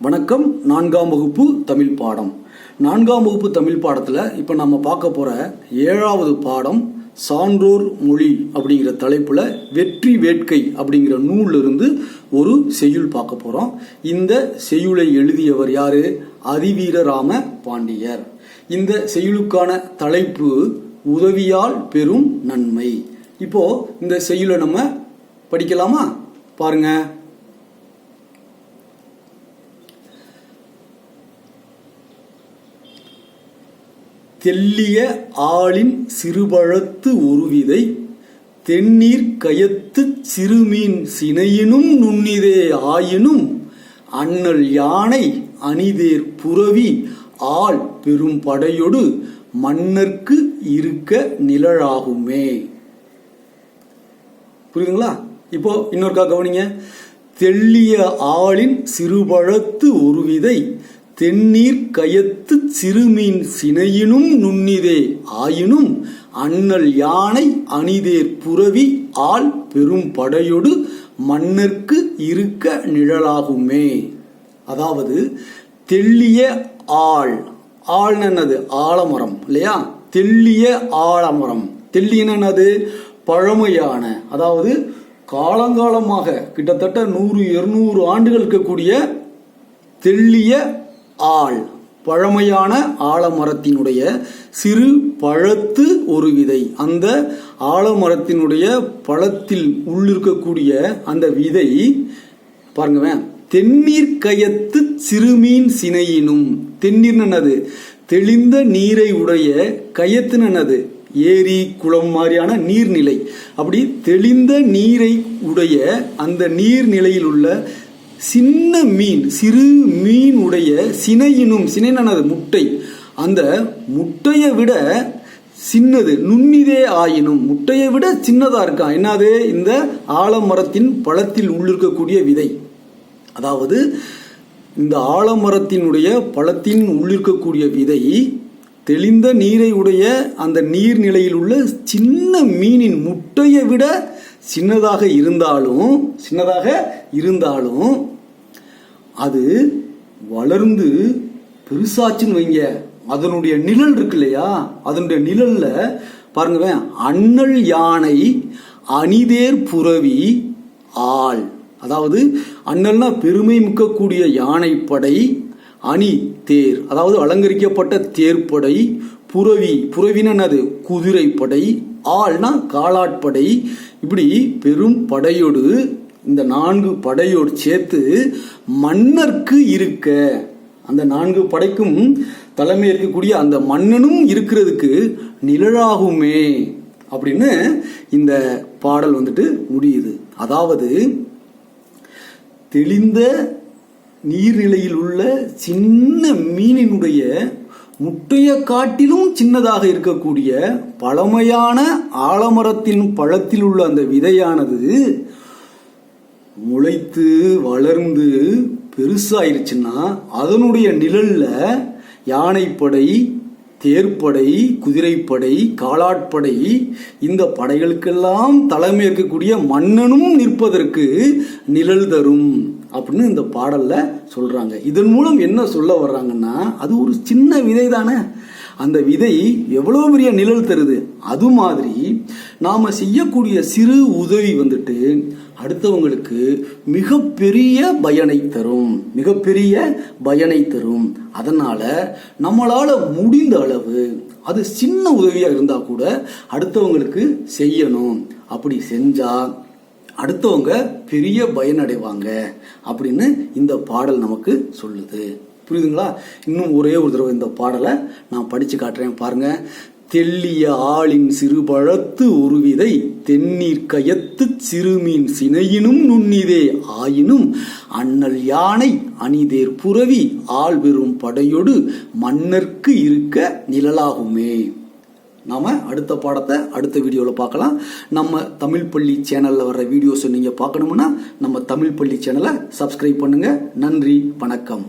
வணக்கம். நான்காம் வகுப்பு தமிழ் பாடம். நான்காம் வகுப்பு தமிழ் பாடத்தில் இப்போ நம்ம பார்க்க போகிற ஏழாவது பாடம் சான்றோர் மொழி அப்படிங்கிற தலைப்பில் வெற்றி வேட்கை அப்படிங்கிற நூலிருந்து ஒரு செய்யுள் பார்க்க போகிறோம் இந்த செய்யுளை எழுதியவர் யார்? அதிவீரராம பாண்டியர். இந்த செய்யுளுக்கான தலைப்பு உதவியால் பெரும் நன்மை. இப்போ இந்த செய்யுளை நம்ம படிக்கலாமா? பாருங்கள் தெல்லிய ஆளின் சிறுபழத்து ஒருவிதை தென்னீர் கயத்து சிறுமீன் சினையினும் நுண்ணிதே ஆயினும் அண்ணல் யானை அணிதேர் புரவி ஆள் பெரும் படையொடு மன்னர்க்கு இருக்க நிழலாகுமே. புரியுதுங்களா? இப்போ இன்னொருக்கா கவனிங்க. தெள்ளிய ஆளின் சிறுபழத்து ஒரு விதை தென்னீர் கயத்து சிறுமீன் சினையினும் நுண்ணிதே ஆயினும் அண்ணல் யானை அணிதேர் புரவி ஆள் பெரும் படையொடு மன்னர்க்கு இருக்க நிழலாகுமே. அதாவது தெள்ளிய ஆள் ஆள் என்னது? ஆலமரம் இல்லையா? தெள்ளிய ஆலமரம். தெள்ளியன என்னது? பழமையான அதாவது காலங்காலமாக கிட்டத்தட்ட நூறு இருநூறு ஆண்டுகள் இருக்கக்கூடிய தெள்ளிய ஆள். பழமையான ஆலமரத்தினுடைய சிறு பழத்து ஒரு விதை. அந்த ஆலமரத்தினுடைய பழத்தில் உள்ளிருக்கக்கூடிய அந்த விதை பாருங்க தென்னீர் கயத்து சிறுமீன் சினையினும். தென்னீர் என்னது? தெளிந்த நீரை உடைய கயத்து என்னது? ஏரி குளம் மாதிரியான நீர்நிலை. அப்படி தெளிந்த நீரை உடைய அந்த நீர்நிலையில் உள்ள சின்ன மீன் சிறு மீன் உடைய சினையினும் சினைனது முட்டை. அந்த முட்டையை விட சின்னது நுண்ணிதே ஆயினும் முட்டையை விட சின்னதாக இருக்கா? என்னது? இந்த ஆலமரத்தின் பழத்தில் உள்ளிருக்கக்கூடிய விதை. அதாவது இந்த ஆலமரத்தினுடைய பழத்தின் உள்ளிருக்கக்கூடிய விதை தெளிந்த நீரை உடைய அந்த நீர்நிலையில் உள்ள சின்ன மீனின் முட்டையை விட சின்னதாக இருந்தாலும் சின்னதாக இருந்தாலும் அது வளர்ந்து பெருசாச்சுன்னு வைங்க. அதனுடைய நிழல் இருக்கு இல்லையா? அதனுடைய நிழல்ல பாருங்க அண்ணல் யானை அணிதேர் புறவி ஆள். அதாவது அண்ணல்னா பெருமை மிக்கக்கூடிய யானைப்படை அணி தேர் அதாவது அலங்கரிக்கப்பட்ட தேர்ப்படை புறவி புறவினது குதிரைப்படை ஆள்னா காலாட்படை இப்படி பெரும் படையோடு இந்த நான்கு படையோடு சேர்த்து மன்னர்க்கு இருக்க அந்த நான்கு படைக்கும் தலைமை இருக்கக்கூடிய அந்த மன்னனும் இருக்கிறதுக்கு நிழலாகுமே அப்படின்னு இந்த பாடல் வந்துட்டு முடியுது. அதாவது தெளிந்த நீர்நிலையில் உள்ள சின்ன மீனினுடைய முட்டைய காட்டிலும் சின்னதாக இருக்கக்கூடிய பழமையான ஆலமரத்தின் பழத்தில் உள்ள அந்த விதையானது முளைத்து வளர்ந்து பெருசாயிருச்சுன்னா அதனுடைய நிழல்ல யானைப்படை தேர்ப்படை குதிரைப்படை காலாட்படை இந்த படைகளுக்கெல்லாம் தலைமை இருக்கக்கூடிய மன்னனும் நிற்பதற்கு நிழல் தரும். அப்படின்னு இந்த பாடலில் சொல்கிறாங்க இதன் மூலம் என்ன சொல்ல வர்றாங்கன்னா அது ஒரு சின்ன விதை தானே. அந்த விதை எவ்வளோ பெரிய நிழல் தருது? அது மாதிரி நாம் செய்யக்கூடிய சிறு உதவி வந்துட்டு அடுத்தவங்களுக்கு மிகப்பெரிய பயனை தரும். மிகப்பெரிய பயனை தரும். அதனால் நம்மளால் முடிந்த அளவு அது சின்ன உதவியாக இருந்தால் கூட அடுத்தவங்களுக்கு செய்யணும். அப்படி செஞ்சால் அடுத்தவங்க பெரிய பயனடைவாங்க அப்படின்னு இந்த பாடல் நமக்கு சொல்லுது. புரியுதுங்களா? இன்னும் ஒரே ஒரு தடவை இந்த பாடலை நான் படித்து காட்டுறேன் பாருங்க. தெள்ளிய ஆளின் சிறுபழத்து ஒரு விதை தென்னீர் கயத்து சிறுமீன் சினையினும் நுண்ணிதே ஆயினும் அண்ணல் யானை அணிதேர் புறவி ஆள் பெறும் படையொடு மன்னர்க்கு இருக்க நிழலாகுமே. நாம அடுத்த பாடத்தை அடுத்த வீடியோவில் பார்க்கலாம். நம்ம தமிழ் பள்ளி சேனலில் வர்ற வீடியோஸை நீங்கள் பார்க்கணும்னா நம்ம தமிழ் பள்ளி சேனலை சப்ஸ்கிரைப் பண்ணுங்க. நன்றி வணக்கம்.